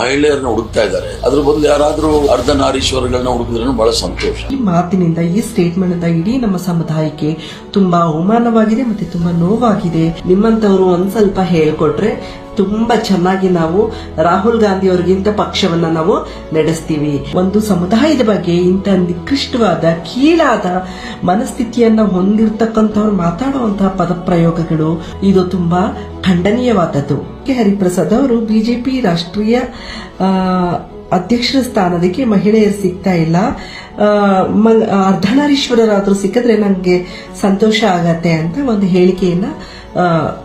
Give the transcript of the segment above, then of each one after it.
ಮಹಿಳೆಯರನ್ನ ಹುಡುಕ್ತಾ ಇದ್ದಾರೆ. ಅದ್ರ ಬದಲು ಯಾರಾದ್ರೂ ಅರ್ಧ ನಾರೀಶ್ವರಗಳನ್ನ ಹುಡುಕಿದ್ರೂ ಬಹಳ ಸಂತೋಷ. ಈ ಮಾತಿನಿಂದ, ಈ ಸ್ಟೇಟ್ಮೆಂಟ್ ಇಡೀ ನಮ್ಮ ಸಮುದಾಯಕ್ಕೆ ತುಂಬಾ ಅವಮಾನವಾಗಿದೆ ಮತ್ತೆ ತುಂಬಾ ನೋವಾಗಿದೆ. ನಿಮ್ಮಂತವರು ಒಂದ್ ಸ್ವಲ್ಪ ಹೇಳ್ಕೊಟ್ರೆ ತುಂಬಾ ಚೆನ್ನಾಗಿ ನಾವು ರಾಹುಲ್ ಗಾಂಧಿ ಅವರಿಗಿಂತ ಪಕ್ಷವನ್ನ ನಾವು ನಡೆಸ್ತೀವಿ. ಒಂದು ಸಮುದಾಯದ ಬಗ್ಗೆ ಇಂಥ ನಿಕೃಷ್ಟವಾದ, ಕೀಳಾದ ಮನಸ್ಥಿತಿಯನ್ನ ಹೊಂದಿರತಕ್ಕಂಥವ್ರು ಮಾತಾಡುವಂತಹ ಪದಪ್ರಯೋಗಗಳು, ಇದು ತುಂಬಾ ಖಂಡನೀಯವಾದದ್ದು. ಕೆ. ಹರಿಪ್ರಸಾದ್ ಅವರು ಬಿಜೆಪಿ ರಾಷ್ಟ್ರೀಯ ಅಧ್ಯಕ್ಷರ ಸ್ಥಾನದಕ್ಕೆ ಮಹಿಳೆಯರು ಸಿಗ್ತಾ ಇಲ್ಲ. ಅರ್ಧನಾರೀಶ್ವರರಾದ್ರೂ ಸಿಕ್ಕಿದ್ರೆ ನಂಗೆ ಸಂತೋಷ ಆಗತ್ತೆ ಅಂತ ಒಂದು ಹೇಳಿಕೆಯನ್ನ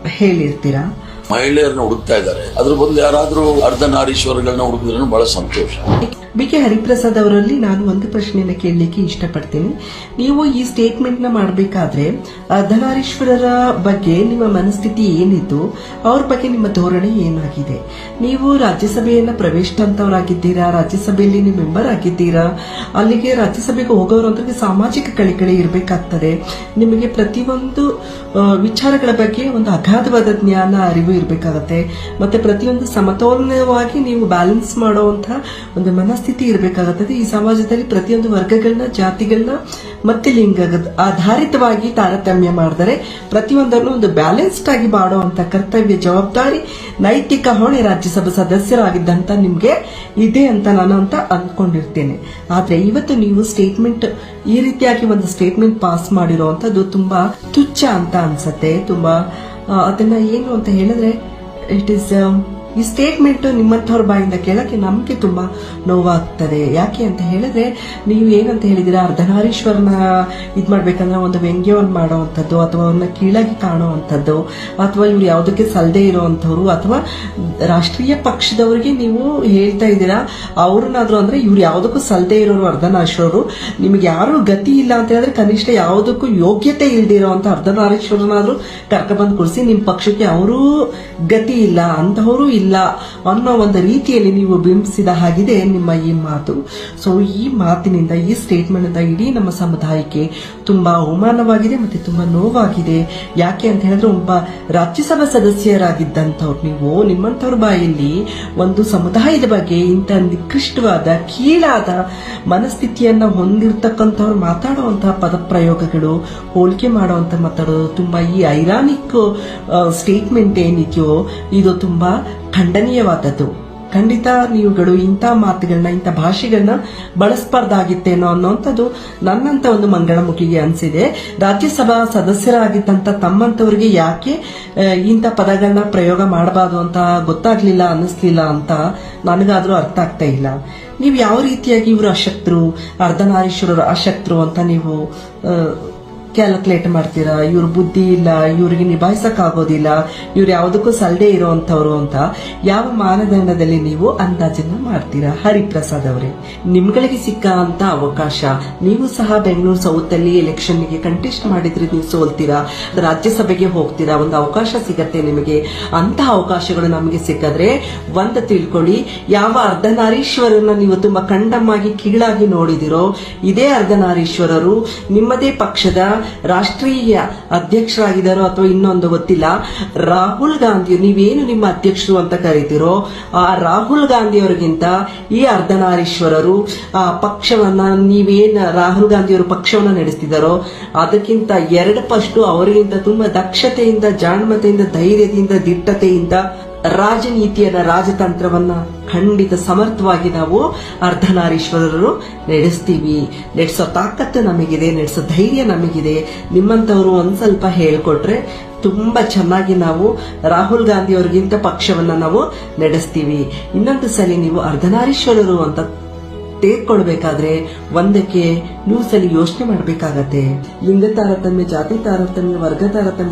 ಹೇಳಿರ್ತೀರಾ? ಮಹಿಳೆಯರನ್ನ ಹುಡುಕ್ತಾ ಇದ್ದಾರೆ. ಅದ್ರ ಬದಲು ಯಾರಾದ್ರೂ ಅರ್ಧನಾರೀಶ್ವರಗಳನ್ನ ಹುಡುಕಿದ್ರೂ ಬಹಳ ಸಂತೋಷ. ಬಿ ಕೆ ಹರಿಪ್ರಸಾದ್ ಅವರಲ್ಲಿ ನಾನು ಒಂದು ಪ್ರಶ್ನೆಯನ್ನು ಕೇಳಲಿಕ್ಕೆ ಇಷ್ಟಪಡ್ತೀನಿ. ನೀವು ಈ ಸ್ಟೇಟ್ಮೆಂಟ್ನ ಮಾಡಬೇಕಾದ್ರೆ ಧನಾರೀಶ್ವರರ ಬಗ್ಗೆ ನಿಮ್ಮ ಮನಸ್ಥಿತಿ ಏನಿತ್ತು ಅವ್ರ ಬಗ್ಗೆ ನಿಮ್ಮ ಧೋರಣೆ ಏನಾಗಿದೆ? ನೀವು ರಾಜ್ಯಸಭೆಯನ್ನ ಪ್ರವೇಶಂತವರಾಗಿದ್ದೀರಾ ರಾಜ್ಯಸಭೆಯಲ್ಲಿ ನೀವು ಮೆಂಬರ್ ಆಗಿದ್ದೀರಾ? ಅಲ್ಲಿಗೆ ರಾಜ್ಯಸಭೆಗೆ ಹೋಗೋರು ಅಂದ್ರೆ ಸಾಮಾಜಿಕ ಕಳಿಕಳಿ ಇರಬೇಕಾಗ್ತದೆ. ನಿಮಗೆ ಪ್ರತಿಯೊಂದು ವಿಚಾರಗಳ ಬಗ್ಗೆ ಒಂದು ಅಗಾಧವಾದ ಜ್ಞಾನ, ಅರಿವು ಇರಬೇಕಾಗತ್ತೆ. ಮತ್ತೆ ಪ್ರತಿಯೊಂದು ಸಮತೋಲನವಾಗಿ ನೀವು ಬ್ಯಾಲೆನ್ಸ್ ಮಾಡುವಂತಹ ಒಂದು ಮನಸ್ಥಿತಿ ಇರಬೇಕಾಗುತ್ತದೆ. ಈ ಸಮಾಜದಲ್ಲಿ ಪ್ರತಿಯೊಂದು ವರ್ಗಗಳನ್ನ, ಜಾತಿಗಳನ್ನ ಮತ್ತೆ ಲಿಂಗ ಆಧಾರಿತವಾಗಿ ತಾರತಮ್ಯ ಮಾಡಿದರೆ ಪ್ರತಿಯೊಂದನ್ನು ಒಂದು ಬ್ಯಾಲೆನ್ಸ್ಡ್ ಆಗಿ ಮಾಡುವಂತ ಕರ್ತವ್ಯ, ಜವಾಬ್ದಾರಿ ನೈತಿಕ ಹೊಣೆ ರಾಜ್ಯಸಭಾ ಸದಸ್ಯರಾಗಿದ್ದಂತ ನಿಮ್ಗೆ ಇದೆ ಅಂತ ನಾನು ಅಂತ ಅಂದ್ಕೊಂಡಿರ್ತೇನೆ ಆದ್ರೆ ಇವತ್ತು ನೀವು ಸ್ಟೇಟ್ಮೆಂಟ್ ಈ ರೀತಿಯಾಗಿ ಒಂದು ಸ್ಟೇಟ್ಮೆಂಟ್ ಪಾಸ್ ಮಾಡಿರುವಂತದ್ದು ತುಂಬಾ ತುಚ್ಛ ಅಂತ ಅನ್ಸತ್ತೆ. ತುಂಬಾ ಅದನ್ನ ಏನು ಅಂತ ಹೇಳಿದ್ರೆ ಇಟ್ ಇಸ್ ಈ ಸ್ಟೇಟ್ಮೆಂಟ್ ನಿಮ್ಮಂಥವ್ರ ಬಾಯಿಂದ ಕೇಳಕ್ಕೆ ನಮಗೆ ತುಂಬಾ ನೋವಾಗ್ತದೆ. ಯಾಕೆ ಅಂತ ಹೇಳಿದ್ರೆ, ನೀವು ಏನಂತ ಹೇಳಿದಿರ ಅರ್ಧನಾರೀಶ್ವರನ ಇದ್ ಮಾಡ್ಬೇಕಂದ್ರೆ ಒಂದು ವ್ಯಂಗ್ಯವನ್ನು ಮಾಡುವಂಥದ್ದು, ಅಥವಾ ಅವ್ರನ್ನ ಕೀಳಾಗಿ ಕಾಣುವಂಥದ್ದು, ಅಥವಾ ಇವ್ರು ಯಾವುದಕ್ಕೆ ಸಲ್ಲದೆ ಇರುವಂತವ್ರು ಅಥವಾ ರಾಷ್ಟ್ರೀಯ ಪಕ್ಷದವರಿಗೆ ನೀವು ಹೇಳ್ತಾ ಇದ್ದೀರಾ, ಅವ್ರನ್ನಾದ್ರು ಅಂದ್ರೆ ಇವ್ರು ಯಾವುದಕ್ಕೂ ಸಲ್ಲದೆ ಇರೋರು ಅರ್ಧನಾರೀಶ್ವರರು, ನಿಮಗೆ ಯಾರು ಗತಿ ಇಲ್ಲ ಅಂತ ಹೇಳಿದ್ರೆ ಕನಿಷ್ಠ ಯಾವುದಕ್ಕೂ ಯೋಗ್ಯತೆ ಇಲ್ದಿರೋಂಥ ಅರ್ಧನಾರೀಶ್ವರನಾದ್ರೂ ಕರ್ಕೊಂಡ್ಬಂದು ಕುಡಿಸಿ ನಿಮ್ಮ ಪಕ್ಷಕ್ಕೆ ಅವರೂ ಗತಿ ಇಲ್ಲ ಅಂತಹವರು ಇಲ್ಲ ಅನ್ನೋ ಒಂದು ರೀತಿಯಲ್ಲಿ ನೀವು ಬಿಂಬಿಸಿದ ಹಾಗಿದೆ ನಿಮ್ಮ ಈ ಮಾತು. ಸೊ ಈ ಮಾತಿನಿಂದ, ಈ ಸ್ಟೇಟ್ಮೆಂಟ್ ಇಡೀ ನಮ್ಮ ಸಮುದಾಯಕ್ಕೆ ತುಂಬಾ ಅವಮಾನವಾಗಿದೆ ಮತ್ತೆ ತುಂಬಾ ನೋವಾಗಿದೆ. ಯಾಕೆ ಅಂತ ಹೇಳಿದ್ರೆ, ಒಬ್ಬ ರಾಜ್ಯಸಭಾ ಸದಸ್ಯರಾಗಿದ್ದಂಥವ್ರು, ನೀವು ನಿಮ್ಮಂಥವ್ರ ಬಾಯಲ್ಲಿ ಒಂದು ಸಮುದಾಯದ ಬಗ್ಗೆ ಇಂಥ ನಿಕೃಷ್ಟವಾದ, ಕೀಳಾದ ಮನಸ್ಥಿತಿಯನ್ನ ಹೊಂದಿರತಕ್ಕಂಥವ್ರು ಮಾತಾಡುವಂತಹ ಪದಪ್ರಯೋಗಗಳು, ಹೋಲಿಕೆ ಮಾಡುವಂತ ಮಾತಾಡೋದು ತುಂಬಾ ಈ ಐರಾನಿಕ್ ಸ್ಟೇಟ್ಮೆಂಟ್ ಏನಿದೆಯೋ, ಇದು ತುಂಬಾ ಖಂಡನೀಯವಾದದ್ದು. ಖಂಡಿತ ನೀವುಗಳು ಇಂಥ ಮಾತುಗಳನ್ನ, ಇಂಥ ಭಾಷೆಗಳನ್ನ ಬಳಸಬಾರ್ದಾಗಿತ್ತೇನೋ ಅನ್ನೋಂಥದ್ದು ನನ್ನಂತ ಒಂದು ಮಂಗಳಮುಖಿಗೆ ಅನಿಸಿದೆ. ರಾಜ್ಯಸಭಾ ಸದಸ್ಯರಾಗಿದ್ದಂಥ ತಮ್ಮಂತವರಿಗೆ ಯಾಕೆ ಇಂಥ ಪದಗಳನ್ನ ಪ್ರಯೋಗ ಮಾಡಬಾರ್ದು ಅಂತ ಗೊತ್ತಾಗ್ಲಿಲ್ಲ, ಅನ್ನಿಸ್ಲಿಲ್ಲ ಅಂತ ನನಗಾದ್ರೂ ಅರ್ಥ ಆಗ್ತಾ ಇಲ್ಲ. ನೀವು ಯಾವ ರೀತಿಯಾಗಿ ಇವರು ಅಶಕ್ತರು, ಅರ್ಧನಾರೀಶ್ವರರು ಅಶಕ್ತರು ಅಂತ ನೀವು ಕ್ಯಾಲ್ಕುಲೇಟ್ ಮಾಡ್ತೀರಾ? ಇವ್ರ ಬುದ್ಧಿ ಇಲ್ಲ, ಇವ್ರಿಗೆ ನಿಭಾಯಿಸಕ್ ಆಗೋದಿಲ್ಲ ಇವ್ರು ಯಾವುದಕ್ಕೂ ಸಲ್ಡೆ ಇರೋಂಥವ್ರು ಅಂತ ಯಾವ ಮಾನದಂಡದಲ್ಲಿ ನೀವು ಅಂದಾಜನ್ನು ಮಾಡ್ತೀರಾ? ಹರಿಪ್ರಸಾದ್ ಅವರೇ, ನಿಮ್ಗಳಿಗೆ ಸಿಕ್ಕ ಅಂತ ಅವಕಾಶ. ನೀವು ಸಹ ಬೆಂಗಳೂರು ಸೌತ್ ಅಲ್ಲಿ ಎಲೆಕ್ಷನ್ಗೆ ಕಂಟೆಸ್ಟ್ ಮಾಡಿದ್ರೆ ನೀವು ಸೋಲ್ತೀರಾ? ರಾಜ್ಯಸಭೆಗೆ ಹೋಗ್ತೀರಾ? ಒಂದು ಅವಕಾಶ ಸಿಗತ್ತೆ ನಿಮಗೆ. ಅಂತ ಅವಕಾಶಗಳು ನಮಗೆ ಸಿಕ್ಕಿದ್ರೆ ಒಂದು ತಿಳ್ಕೊಳ್ಳಿ, ಯಾವ ಅರ್ಧನಾರೀಶ್ವರನ್ನ ನೀವು ತುಂಬಾ ಕಂಡಮ್ಮಾಗಿ ಕೀಳಾಗಿ ನೋಡಿದಿರೋ, ಇದೇ ಅರ್ಧನಾರೀಶ್ವರರು ನಿಮ್ಮದೇ ಪಕ್ಷದ ರಾಷ್ಟ್ರೀಯ ಅಧ್ಯಕ್ಷರಾಗಿದ್ದಾರೋ ಅಥವಾ ಇನ್ನೊಂದು ಗೊತ್ತಿಲ್ಲ, ರಾಹುಲ್ ಗಾಂಧಿ ನೀವೇನು ನಿಮ್ಮ ಅಧ್ಯಕ್ಷರು ಅಂತ ಕರಿತೀರೋ, ಆ ರಾಹುಲ್ ಗಾಂಧಿ ಅವರಿಗಿಂತ ಈ ಅರ್ಧನಾರೀಶ್ವರರು, ಆ ಪಕ್ಷವನ್ನ ನೀವೇನ್ ರಾಹುಲ್ ಗಾಂಧಿ ಅವರು ಪಕ್ಷವನ್ನ ನಡೆಸ್ತಿದ್ದಾರೋ, ಅದಕ್ಕಿಂತ ಎರಡು ಪಷ್ಟು ಅವರಿಗಿಂತ ತುಂಬಾ ದಕ್ಷತೆಯಿಂದ, ಜಾಣ್ಮತೆಯಿಂದ, ಧೈರ್ಯದಿಂದ, ದಿಟ್ಟತೆಯಿಂದ ರಾಜನೀತಿಯನ್ನ ರಾಜತಂತ್ರವನ್ನ ಖಂಡಿತ ಸಮರ್ಥವಾಗಿ ನಾವು ಅರ್ಧನಾರೀಶ್ವರರು ನಡೆಸ್ತೀವಿ. ನಡೆಸೋ ತಾಕತ್ತು ನಮಗಿದೆ, ನಡೆಸೋ ಧೈರ್ಯ ನಮಗಿದೆ. ನಿಮ್ಮಂತವರು ಒಂದ್ ಸ್ವಲ್ಪ ಹೇಳ್ಕೊಟ್ರೆ ತುಂಬಾ ಚೆನ್ನಾಗಿ ನಾವು ರಾಹುಲ್ ಗಾಂಧಿ ಅವರಿಗಿಂತ ಪಕ್ಷವನ್ನ ನಾವು ನಡೆಸ್ತೀವಿ. ಇನ್ನೊಂದು ಸಲ ನೀವು ಅರ್ಧನಾರೀಶ್ವರರು ಅಂತ ತೆಗೆದುಕೊಳ್ಬೇಕಾದ್ರೆ ಒಂದಕ್ಕೆ ನೀವು ಸಲ ಯೋಚನೆ ಮಾಡಬೇಕಾಗತ್ತೆ. ಲಿಂಗ ತಾರತಮ್ಯ, ಜಾತಿ ತಾರತಮ್ಯ, ವರ್ಗ ತಾರತಮ್ಯ